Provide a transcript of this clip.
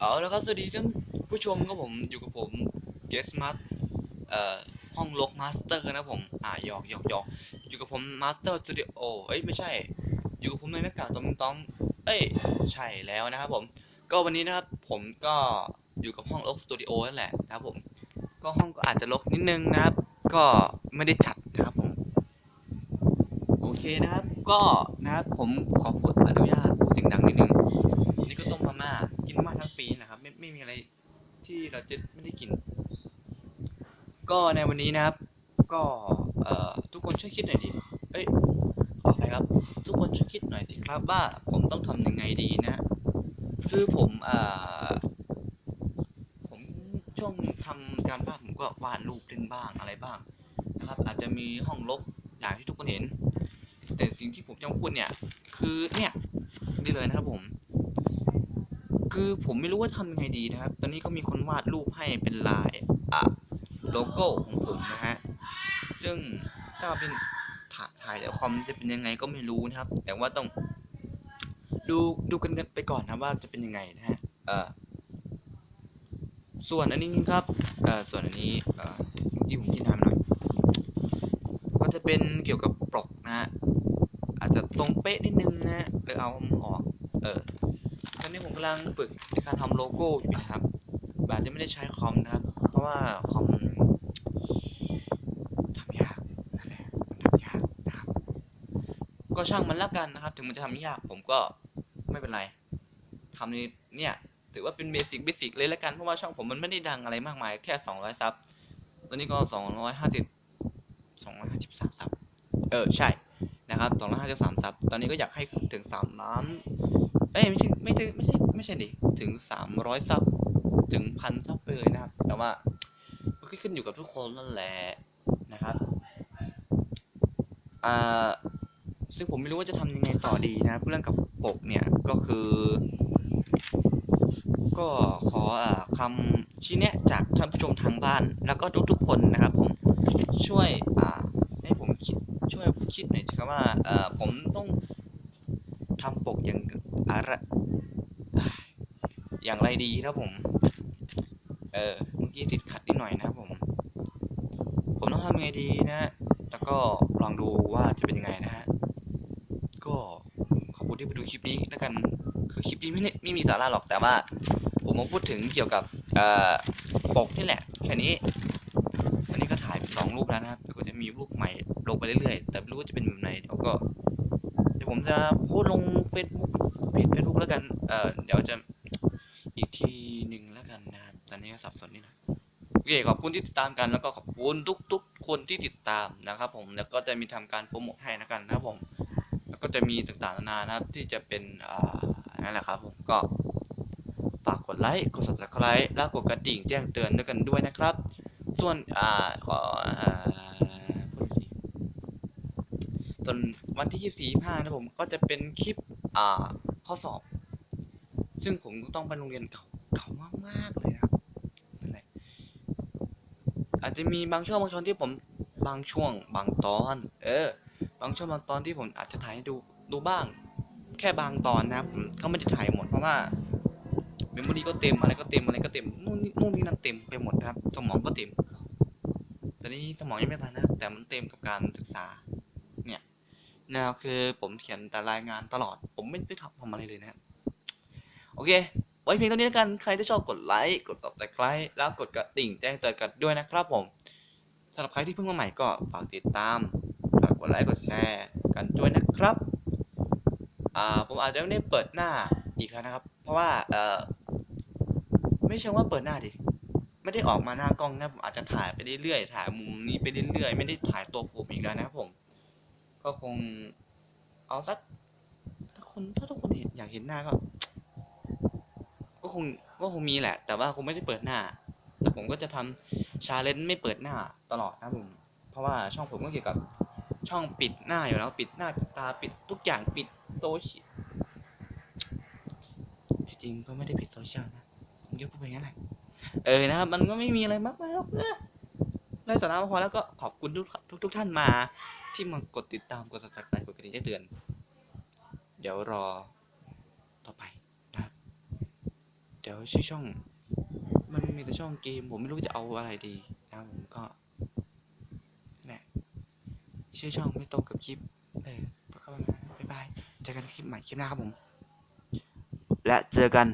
เอาแล้วครับสวัสดีท่านผู้ชมครับผมอยู่กับผมเกสมาร์เอ่อห้องลกมาสเตอร์นะผมอ่าหยอกหยอกหยอกอยู่กับผมมาสเตอร์สตูดิโอเอ้ยไม่ใช่ อยู่กับผมในหน้ากากตอมตอมเอ้ยใช่แล้วนะครับผมก็วันนี้นะครับผมก็อยู่กับห้องลกสตูดิโอนั่นแหละนะครับผมก็ห้องก็อาจจะรกนิดนึงนะครับ ก็ไม่ได้จัดนะครับผมโอเคนะครับก็นะครับผมขอพูดอนุญาต เราจะไม่ได้กิน ก็ในวันนี้นะครับ ก็เอ่อทุกคนช่วยคิดหน่อยดิเอ้ยขออภัยครับ ทุกคนช่วยคิดหน่อยสิครับว่าผมต้องทำยังไงดีนะ คือผมเอ่อผมช่วงทำการบ้านผมก็วาดรูปเล่นบ้างอะไรบ้างนะครับ อาจจะมีห้องรกอย่างที่ทุกคนเห็น แต่สิ่งที่ผมจะพูดเนี่ย คือเนี่ยนี่เลยนะครับผม คือผมไม่รู้ว่าทำยังไงดีนะครับ ตอนนี้ก็มีคนวาดรูปให้เป็นลายอะโลโก้ของผมนะฮะ ซึ่งถ้าเป็นถ่ายถ่ายแล้วคอมจะเป็นยังไงก็ไม่รู้นะครับ แต่ว่าต้อง ดูดูกันไปก่อนนะว่าจะเป็นยังไงนะฮะ เออส่วนอันนี้ครับ เออส่วนอันนี้ เออที่ผมกินน้ำหน่อย ก็จะเป็นเกี่ยวกับปลอกนะฮะ อาจจะตรงเป๊ะนิดนึงนะฮะหรือเอาออก เออ กำลังฝึกในการทำโลโก้อยู่นะครับอาจจะไม่ได้ใช้คอมนะครับ เพราะว่าคอมทำยากนั่นแหละมันทำยากนะครับ ก็ช่างมันละกันนะครับ ถึงมันจะทำยากผมก็ไม่เป็นไรทำในเนี่ยถือว่าเป็นเบสิกเบสิกเลยละกันเพราะว่าช่องผมมันไม่ได้ดังอะไรมากมายแค่ 200 ซับตอนนี้ก็ 250 253ซับเออใช่นะครับ253ซับตอนนี้ก็อยากให้ถึง3ล้าน เอ้ยไม่ใช่ไม่ใช่ไม่ใช่ไม่ใช่ดิถึงสามร้อยซับถึงพันซับไปเลยนะครับ แต่ว่ามันก็ขึ้นอยู่กับทุกคนนั่นแหละนะครับอ่าซึ่งผมไม่รู้ว่าจะทำยังไงต่อดีนะครับเรื่องกับปกเนี่ยก็คือ ก็ขออ่าคำชี้แนะจากท่านผู้ชมทางบ้าน แล้วก็ทุกๆคนนะครับ ผมช่วยอ่าให้ผมคิดช่วยคิดหน่อยสิครับว่าเออผมต้อง ทำปกอย่างอะไรอย่างไรดีครับผม เออเมื่อกี้ติดขัดนิดหน่อยนะครับผม ผมต้องทำยังไงดีนะฮะแล้วก็ลองดูว่าจะเป็นยังไงนะฮะ ก็ขอบคุณที่มาดูคลิปนี้แล้วกันคือคลิปนี้ไม่ได้ไม่มีสาระหรอกแต่ว่า ผมมาพูดถึงเกี่ยวกับเอ่อปกนี่แหละแค่นี้วันนี้ก็ถ่ายไปสองรูปแล้วนะครับแล้วก็จะมีรูปใหม่ลงไปเรื่อยๆ แต่ไม่รู้ว่าจะเป็นแบบไหนเดี๋ยวก็เดี๋ยวผมจะพสต์ลง เฟซบุ๊กเพจเฟซบุ๊กแล้วกัน เอ่อ เดี๋ยวจะอีกทีหนึ่งแล้วกันนะครับ ตอนนี้ก็สับสนนิดหน่อยโอเค ขอบคุณที่ติดตามกัน แล้วก็ขอบคุณทุกๆ คนที่ติดตามนะครับ ผม แล้วก็จะมีทำการโปรโมทให้นะกันนะครับผม แล้วก็จะมีต่างๆนานานะครับที่จะเป็น อ่า นั่นแหละครับผม ก็ฝากกดไลค์ กด subscribe แล้วกดกระดิ่งแจ้งเตือนด้วยกันด้วยนะครับ ส่วน อ่า ขอ อ่าพูดอีกทีส่วนวันที่ 24 25 นะผม ก็จะเป็นคลิป อ่าข้อสอบ ซึ่งผมต้องไปโรงเรียนเก่าเก่ามากๆเลยนะครับนั่นแหละอาจจะมีบางช่วงบางช่วงที่ผมบางช่วงบางตอน เออ บางช่วงบางตอนที่ผมอาจจะถ่ายให้ดูดูบ้าง แค่บางตอนนะครับผมก็ไม่ได้ถ่ายหมดเพราะว่าเมมโมรี่ก็เต็มอะไรก็เต็มอะไรก็เต็มนู่นนี่นู่นนี่นั่นเต็มไปหมดนะครับ สมองก็เต็มตอนนี้สมองยังไม่ทันนะแต่มันเต็มกับการศึกษา นวคือผมเขียนแต่รายงานตลอด ผมไม่ได้ทำอะไรเลยนะโอเค ไว้เพียงเท่านี้แล้วกัน ใครที่ชอบกดไลค์ กด subscribe แล้วกดกระดิ่งแจ้งเตือนกันด้วยนะครับผมสำหรับใครที่เพิ่งมาใหม่ก็ฝากติดตามฝากกดไลค์ กดแชร์กันด้วยนะครับอ่าผมอาจจะไม่ได้เปิดหน้าอีกแล้วนะครับ เพราะว่าเออไม่เชิงว่าเปิดหน้าดิไม่ได้ออกมาหน้ากล้องนะผมอาจจะถ่ายไปเรื่อยๆถ่ายมุมนี้ไปเรื่อยๆ ไม่ได้ถ่ายตัวผมอีกแล้วนะครับผม ก็คงเอาสักถ้าคนถ้าทุกคนเห็นอยากเห็นหน้าก็ ก็คงก็คงมีแหละ แต่ว่าคงไม่ได้เปิดหน้า แต่ผมก็จะทำชาเลนจ์ไม่เปิดหน้าตลอดนะผม เพราะว่าช่องผมก็เกี่ยวกับช่องปิดหน้าอยู่แล้วปิดหน้าปิดตาปิดทุกอย่างปิดโซเชียลจริงๆก็ไม่ได้ปิดโซเชียลนะผมแค่พูดไปงั้นแหละเออนะครับมันก็ไม่มีอะไรมากมายหรอกเออไร้สาระพอแล้วก็ขอบคุณทุกทุกท่านมา ที่มากดติดตามกด subscribe กดกระดิ่งแจ้งเตือน เดี๋ยวรอต่อไปนะครับ เดี๋ยวชื่อช่อง มันมีแต่ช่องเกม ผมไม่รู้จะเอาอะไรดีนะผมก็นั่นแหละชื่อช่องไม่ตรงกับคลิปเออก็ประมาณนั้นบ๊ายบายเจอกันคลิปใหม่คลิปหน้าครับผม และเจอกัน